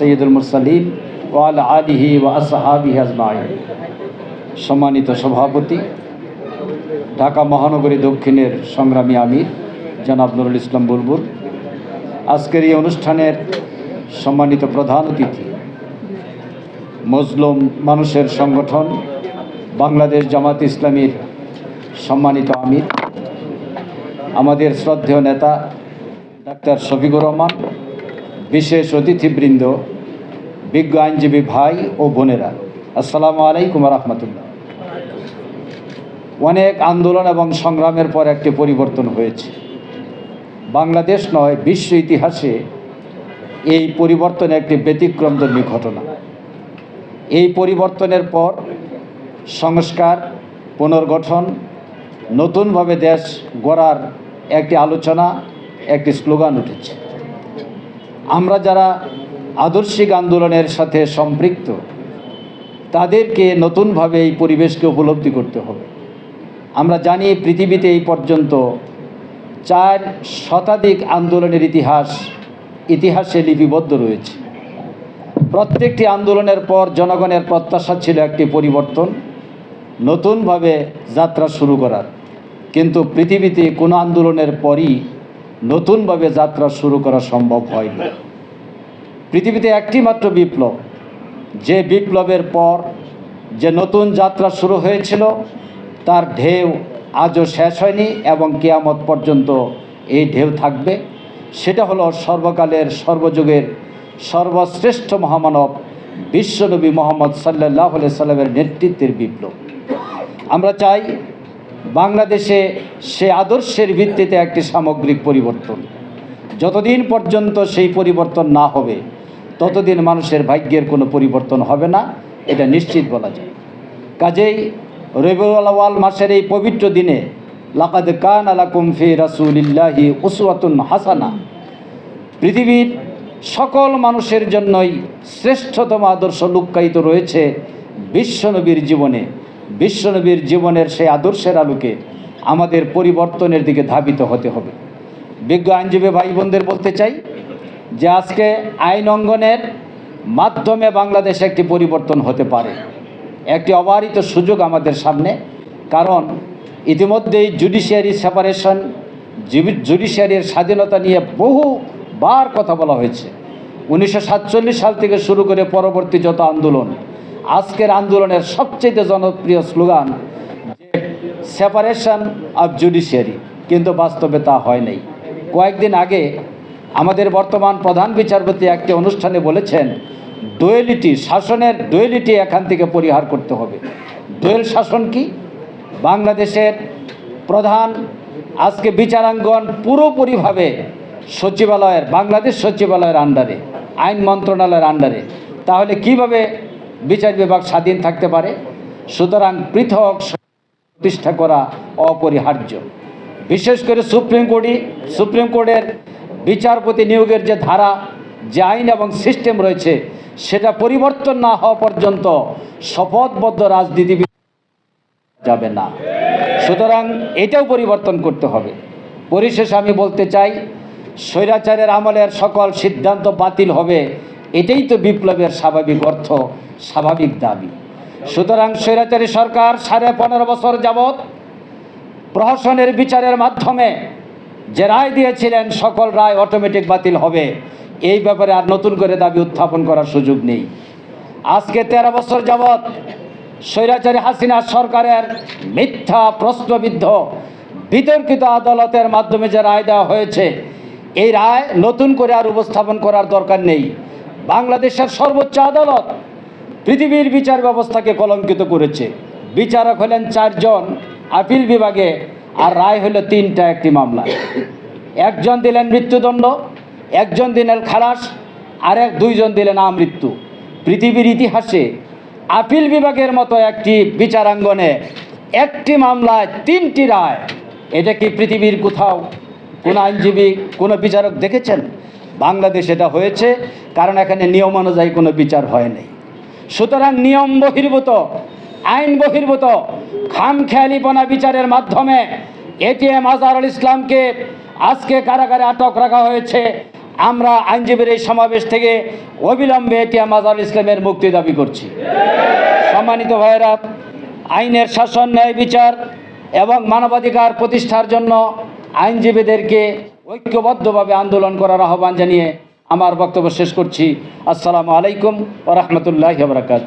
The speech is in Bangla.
সৈয়দুল মুরসালিম ওয়াল আলিহি ওয়া আসহাবিহি আজমাইন। সম্মানিত সভাপতি, ঢাকা মহানগরী দক্ষিণের সংগ্রামী আমির জনাব নুরুল ইসলাম বুলবুল, আজকের এই অনুষ্ঠানের সম্মানিত প্রধান অতিথি, মজলুম মানুষের সংগঠন বাংলাদেশ জামাত ইসলামীর সম্মানিত আমির, আমাদের শ্রদ্ধেয় নেতা ডাক্তার শফিকুর রহমান বিশেষ অতিথিবৃন্দ, বিজ্ঞ আইনজীবী ভাই ও বোনেরা, আসসালামু আলাইকুম রহমতুল্লাহ। অনেক আন্দোলন এবং সংগ্রামের পর একটি পরিবর্তন হয়েছে। বাংলাদেশ নয়, বিশ্ব ইতিহাসে এই পরিবর্তন একটি ব্যতিক্রমধর্মী ঘটনা। এই পরিবর্তনের পর সংস্কার, পুনর্গঠন, নতুনভাবে দেশ গড়ার একটি আলোচনা, একটি স্লোগান উঠেছে। আমরা যারা আদর্শিক আন্দোলনের সাথে সম্পৃক্ত, তাদেরকে নতুনভাবে এই পরিবেশকে উপলব্ধি করতে হবে। আমরা জানি পৃথিবীতে এই পর্যন্ত চার শতাধিক আন্দোলনের ইতিহাস, ইতিহাসে লিপিবদ্ধ রয়েছে। প্রত্যেকটি আন্দোলনের পর জনগণের প্রত্যাশা ছিল একটি পরিবর্তন, নতুনভাবে যাত্রা শুরু করার। কিন্তু পৃথিবীতে কোনো আন্দোলনের পরই নতুনভাবে যাত্রা শুরু করা সম্ভব হয়নি। পৃথিবীতে একটি মাত্র বিপ্লব। যে বিপ্লবের পর যে নতুন যাত্রা শুরু হয়েছিল, তার ঢেউ আজও শেষ হয়নি এবং কেয়ামত পর্যন্ত এই ঢেউ থাকবে। সেটা হলো সর্বকালের সর্বযুগের সর্বশ্রেষ্ঠ মহামানব বিশ্বনবী মোহাম্মদ সাল্লাহ সাল্লামের নেতৃত্বের বিপ্লব। আমরা চাই বাংলাদেশে সে আদর্শের ভিত্তিতে একটি সামগ্রিক পরিবর্তন। যতদিন পর্যন্ত সেই পরিবর্তন না হবে, ততদিন মানুষের ভাগ্যের কোনো পরিবর্তন হবে না, এটা নিশ্চিত বলা যায়। কাজেই রবিউল মাসের এই পবিত্র দিনে, লাকাদ কান আলা কুমফি রাসুলিল্লাহি উসওয়াতুন হাসানা। পৃথিবীর সকল মানুষের জন্যই শ্রেষ্ঠতম আদর্শ লুক্কায়িত রয়েছে বিশ্বনবীর জীবনে। বিশ্বনবীর জীবনের সেই আদর্শের আলোকে আমাদের পরিবর্তনের দিকে ধাবিত হতে হবে। বিজ্ঞ আইনজীবী ভাই বোনদের বলতে চাই যে আজকে আইন অঙ্গনের মাধ্যমে বাংলাদেশে একটি পরিবর্তন হতে পারে। একটি অবারিত সুযোগ আমাদের সামনে, কারণ ইতিমধ্যেই জুডিশিয়ারি সেপারেশন জুডিশিয়ারির স্বাধীনতা নিয়ে বহুবার কথা বলা হয়েছে। উনিশশো সাতচল্লিশ সাল থেকে শুরু করে পরবর্তী যত আন্দোলন আজকের আন্দোলনের সবচেয়ে জনপ্রিয় স্লোগান সেপারেশন অফ জুডিশিয়ারি কিন্তু বাস্তবে তা হয় নাই। কয়েকদিন আগে আমাদের বর্তমান প্রধান বিচারপতি একটি অনুষ্ঠানে বলেছেন, দোয়েলিটি, শাসনের দোয়েলিটি এখান থেকে পরিহার করতে হবে। দোয়েল শাসন কি? বাংলাদেশের প্রধান আজকে বিচারাঙ্গন পুরোপুরিভাবে সচিবালয়ের, বাংলাদেশ সচিবালয়ের আন্ডারে আইন মন্ত্রণালয়ের আন্ডারে তাহলে কীভাবে বিচার বিভাগ স্বাধীন থাকতে পারে। সুতরাং পৃথক প্রতিষ্ঠা করা অপরিহার্য। বিশেষ করে সুপ্রিম কোর্টই, সুপ্রিম কোর্টের বিচারপতি নিয়োগের যে ধারা, যে আইন এবং সিস্টেম রয়েছে, সেটা পরিবর্তন না হওয়া পর্যন্ত শপথবদ্ধ রাজনীতি যাবে না। সুতরাং এটাও পরিবর্তন করতে হবে। পরিশেষে আমি বলতে চাই, স্বৈরাচারের আমলের সকল সিদ্ধান্ত বাতিল হবে এটাই তো বিপ্লবের স্বাভাবিক অর্থ, স্বাভাবিক দাবি। সুতরাং স্বৈরাচারী সরকার সাড়ে পনেরো বছর যাবৎ প্রহসনের বিচারের মাধ্যমে যে রায় দিয়েছিলেন, সকল রায় অটোমেটিক বাতিল হবে। এই ব্যাপারে আর নতুন করে দাবি উত্থাপন করার সুযোগ নেই। আজকে তেরো বছর যাবৎ স্বৈরাচারী হাসিনা সরকারের মিথ্যা, প্রশ্নবিদ্ধ, বিতর্কিত আদালতের মাধ্যমে যে রায় দেওয়া হয়েছে, এই রায় নতুন করে আর উপস্থাপন করার দরকার নেই। বাংলাদেশের সর্বোচ্চ আদালত পৃথিবীর বিচার ব্যবস্থাকে কলঙ্কিত করেছে। বিচারক হলেন চারজন আপিল বিভাগে আর রায় হলো তিনটা একটি মামলা। একজন দিলেন মৃত্যুদণ্ড, একজন দিলেন খালাস আর এক দুইজন দিলেন আমৃত্যু। পৃথিবীর ইতিহাসে আপিল বিভাগের মতো একটি বিচারাঙ্গনে একটি মামলায় তিনটি রায়। এটা কি পৃথিবীর কোথাও? কোনো আইনজীবী, কোনো বিচারক দেখেছেন? বাংলাদেশ এটা হয়েছে, কারণ এখানে নিয়ম অনুযায়ী কোনো বিচার হয়নি সুতরাং নিয়ম বহির্ভূত, আইন বহির্ভূত খামখেয়ালিপনা বিচারের মাধ্যমে এটিএম আজহারুল ইসলামকে আজকে কারাগারে আটক রাখা হয়েছে। আমরা আইনজীবীর এই সমাবেশ থেকে অবিলম্বে এটিয়া মাজার ইসলামের মুক্তি দাবি করছি। সম্মানিত ভাইয়েরা, আইনের শাসন, ন্যায় বিচার এবং মানবাধিকার প্রতিষ্ঠার জন্য আইনজীবীদেরকে ঐক্যবদ্ধভাবে আন্দোলন করার আহ্বান জানিয়ে আমার বক্তব্য শেষ করছি। আসসালামু আলাইকুম ও রহমতুল্লাহ বরকাত